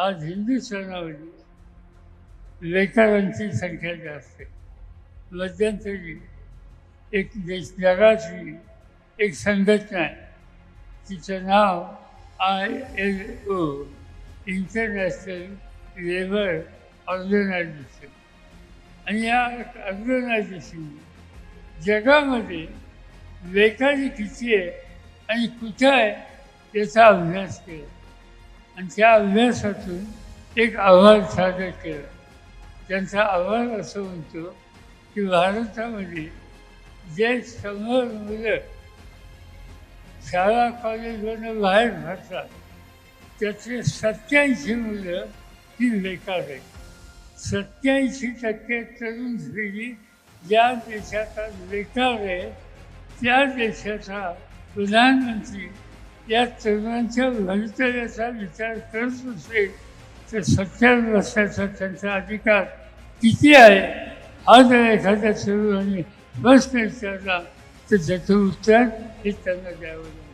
आज हिंदुस्थानामध्ये लेकरांची संख्या जास्त आहे. मध्यंतरी एक देश जगाची एक संघटना आहे. तिचं नाव I L O international labour organisation आणि या ऑर्गनायझेशन जगामध्ये बेकारी किती आहे आणि कुठं आहे याचा अभ्यास केला. आणि त्या अभ्यासातून एक अहवाल सादर केला. त्यांचा अहवाल असं म्हणतो की भारतामध्ये जे शंभर मुलं शाळा कॉलेजमधून बाहेर भरतात त्यातले सत्याऐंशी मुलं ही बेकार आहेत. सत्याऐंशी टक्के तरुण पिढी ज्या देशात बेकार आहे त्या देशाचा प्रधानमंत्री या तरुणांच्या भवितव्याचा विचार करत असेल तर सत्यावर बसण्याचा त्यांचा अधिकार किती आहे? हा जर एखाद्या तरुणाने बस विचारला तर त्याचं उत्तर हे त्यांना द्यावं लागेल.